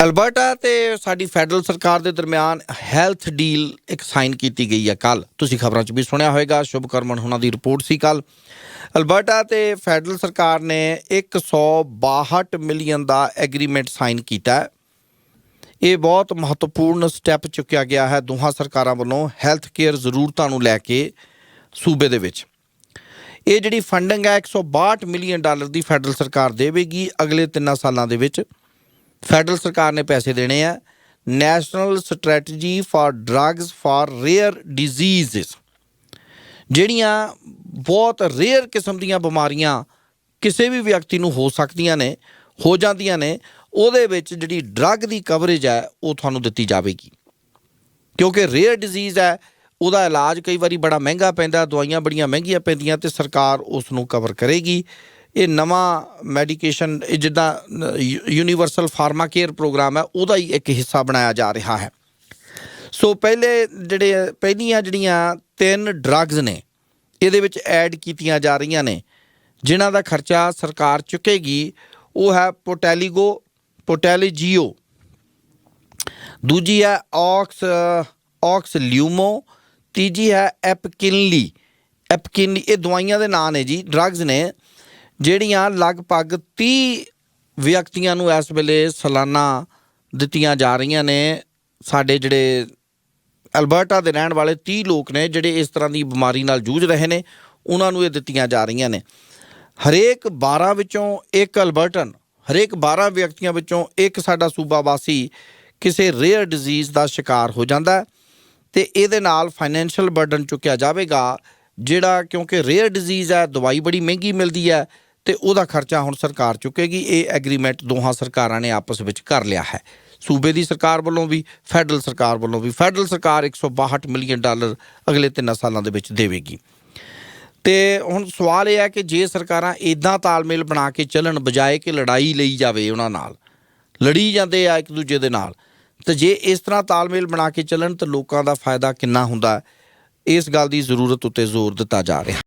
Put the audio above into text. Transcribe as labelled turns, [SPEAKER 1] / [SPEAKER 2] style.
[SPEAKER 1] Alberta ਤੇ ਸਾਡੀ federal ਸਰਕਾਰ ਦੇ ਦਰਮਿਆਨ ਹੈਲਥ ਡੀਲ ਇੱਕ ਸਾਈਨ ਕੀਤੀ ਗਈ ਹੈ ਕੱਲ ਤੁਸੀਂ ਖਬਰਾਂ 'ਚ ਵੀ ਸੁਣਿਆ ਹੋਵੇਗਾ ਸ਼ੁਭਕਰਮਨ ਹੁਣਾਂ ਦੀ ਰਿਪੋਰਟ ਸੀ ਕੱਲ ਅਲਬਰਟਾ ਤੇ ਫੈਡਰਲ ਸਰਕਾਰ ਨੇ 162 ਮਿਲੀਅਨ ਦਾ ਐਗਰੀਮੈਂਟ ਸਾਈਨ ਕੀਤਾ ਇਹ ਬਹੁਤ ਮਹੱਤਵਪੂਰਨ ਸਟੈਪ ਚੁੱਕਿਆ ਗਿਆ ਹੈ ਦੋਹਾਂ ਸਰਕਾਰਾਂ ਵੱਲੋਂ ਹੈਲਥ ਕੇਅਰ ਜ਼ਰੂਰਤਾਂ ਨੂੰ ਲੈ ਕੇ ਸੂਬੇ ਦੇ ਵਿੱਚ। ਇਹ ਜਿਹੜੀ ਫੰਡਿੰਗ ਹੈ 162 ਮਿਲੀਅਨ ਡਾਲਰ ਦੀ ਫੈਡਰਲ ਸਰਕਾਰ ਦੇਵੇਗੀ ਅਗਲੇ 3 ਸਾਲਾਂ ਦੇ ਵਿੱਚ। ਫੈਡਰਲ ਸਰਕਾਰ ਨੇ ਪੈਸੇ ਦੇਣੇ ਆ। National strategy for drugs for rare diseases ਜਿਹੜੀਆਂ ਬਹੁਤ ਰੇਅਰ ਕਿਸਮ ਦੀਆਂ ਬਿਮਾਰੀਆਂ ਕਿਸੇ ਵੀ ਵਿਅਕਤੀ ਨੂੰ ਹੋ ਸਕਦੀਆਂ ਨੇ, ਹੋ ਜਾਂਦੀਆਂ ਨੇ, ਉਹਦੇ ਵਿੱਚ ਜਿਹੜੀ ਡਰੱਗ ਦੀ ਕਵਰੇਜ ਹੈ, ਉਹ ਤੁਹਾਨੂੰ ਦਿੱਤੀ ਜਾਵੇਗੀ। ਕਿਉਂਕਿ ਰੇਅਰ ਡਿਜ਼ੀਜ਼ ਹੈ, ਉਹਦਾ ਇਲਾਜ ਕਈ ਵਾਰੀ ਬੜਾ ਮਹਿੰਗਾ ਪੈਂਦਾ, ਦਵਾਈਆਂ ਬੜੀਆਂ ਮਹਿੰਗੀਆਂ ਪੈਂਦੀਆਂ ਤੇ ਸਰਕਾਰ ਉਸ ਨੂੰ ਕਵਰ ਕਰੇਗੀ। ਇਹ ਨਵਾਂ ਮੈਡੀਕੇਸ਼ਨ, ਇਹ ਜਿੱਦਾਂ ਯੂਨੀਵਰਸਲ ਫਾਰਮਾ ਕੇਅਰ ਪ੍ਰੋਗਰਾਮ ਹੈ, ਉਹਦਾ ਹੀ ਇੱਕ ਹਿੱਸਾ ਬਣਾਇਆ ਜਾ ਰਿਹਾ ਹੈ। ਸੋ ਪਹਿਲੇ ਜਿਹੜੇ, ਪਹਿਲੀਆਂ ਜਿਹੜੀਆਂ ਤਿੰਨ ਡਰੱਗਸ ਨੇ, ਇਹਦੇ ਵਿੱਚ ਐਡ ਕੀਤੀਆਂ ਜਾ ਰਹੀਆਂ ਨੇ, ਜਿਨ੍ਹਾਂ ਦਾ ਖਰਚਾ ਸਰਕਾਰ ਚੁੱਕੇਗੀ, ਉਹ ਹੈ ਪੋਟੈਲੀਗੋ ਪੋਟੈਲੀਜੀਓ ਦੂਜੀ ਹੈ ਔਕਸ ਔਕਸ ਲਿਊਮੋ ਤੀਜੀ ਹੈ ਐਪਕਿਨਲੀ ਐਪਕਿਨਲੀ ਇਹ ਦਵਾਈਆਂ ਦੇ ਨਾਂ ਨੇ ਜੀ ਡਰੱਗਸ ਨੇ। ਜਿਹੜੀਆਂ ਲਗਭਗ 30 ਵਿਅਕਤੀਆਂ ਨੂੰ ਇਸ ਵੇਲੇ ਸਾਲਾਨਾ ਦਿੱਤੀਆਂ ਜਾ ਰਹੀਆਂ ਨੇ, ਸਾਡੇ ਜਿਹੜੇ ਅਲਬਰਟਾ ਦੇ ਰਹਿਣ ਵਾਲੇ 30 ਲੋਕ ਨੇ ਜਿਹੜੇ ਇਸ ਤਰ੍ਹਾਂ ਦੀ ਬਿਮਾਰੀ ਨਾਲ ਜੂਝ ਰਹੇ ਨੇ, ਉਹਨਾਂ ਨੂੰ ਇਹ ਦਿੱਤੀਆਂ ਜਾ ਰਹੀਆਂ ਨੇ। ਹਰੇਕ 12 ਵਿੱਚੋਂ ਇੱਕ ਅਲਬਰਟਨ, ਹਰੇਕ 12 ਵਿਅਕਤੀਆਂ ਵਿੱਚੋਂ ਇੱਕ ਸਾਡਾ ਸੂਬਾ ਵਾਸੀ ਕਿਸੇ ਰੇਅਰ ਡਿਜ਼ੀਜ਼ ਦਾ ਸ਼ਿਕਾਰ ਹੋ ਜਾਂਦਾ ਹੈ ਤੇ ਇਹਦੇ ਨਾਲ ਫਾਈਨੈਂਸ਼ੀਅਲ ਬਰਡਨ ਚੁੱਕਿਆ ਜਾਵੇਗਾ, ਜਿਹੜਾ ਕਿਉਂਕਿ ਰੇਅਰ ਡਿਜ਼ੀਜ਼ ਹੈ, ਦਵਾਈ ਬੜੀ ਮਹਿੰਗੀ ਮਿਲਦੀ ਹੈ ਤੇ ਉਹਦਾ ਖਰਚਾ ਹੁਣ ਸਰਕਾਰ ਚੁੱਕੇਗੀ, ਇਹ ਐਗਰੀਮੈਂਟ ਦੋਹਾਂ ਸਰਕਾਰਾਂ ਨੇ ਆਪਸ ਵਿੱਚ ਕਰ ਲਿਆ ਹੈ। ਸੂਬੇ ਦੀ ਸਰਕਾਰ ਵੱਲੋਂ ਵੀ, ਫੈਡਰਲ ਸਰਕਾਰ ਵੱਲੋਂ ਵੀ, ਫੈਡਰਲ ਸਰਕਾਰ 162 ਮਿਲੀਅਨ ਡਾਲਰ ਅਗਲੇ 3 ਸਾਲਾਂ ਦੇ ਵਿੱਚ ਦੇਵੇਗੀ। ਤੇ ਹੁਣ ਸਵਾਲ ਇਹ ਹੈ ਕਿ ਜੇ ਸਰਕਾਰਾਂ ਇਦਾਂ ਤਾਲਮੇਲ ਬਣਾ ਕੇ ਚੱਲਣ ਬਜਾਏ ਕਿ ਲੜਾਈ ਲਈ ਜਾਵੇ ਉਹਨਾਂ ਨਾਲ, ਲੜੀ ਜਾਂਦੇ ਆ ਇੱਕ ਦੂਜੇ ਦੇ ਨਾਲ, ਤੇ ਜੇ ਇਸ ਤਰ੍ਹਾਂ ਤਾਲਮੇਲ ਬਣਾ ਕੇ ਚੱਲਣ ਤਾਂ ਲੋਕਾਂ ਦਾ ਫਾਇਦਾ ਕਿੰਨਾ ਹੁੰਦਾ, ਇਸ ਗੱਲ ਦੀ ਜ਼ਰੂਰਤ ਉੱਤੇ ਜ਼ੋਰ ਦਿੱਤਾ ਜਾ ਰਿਹਾ।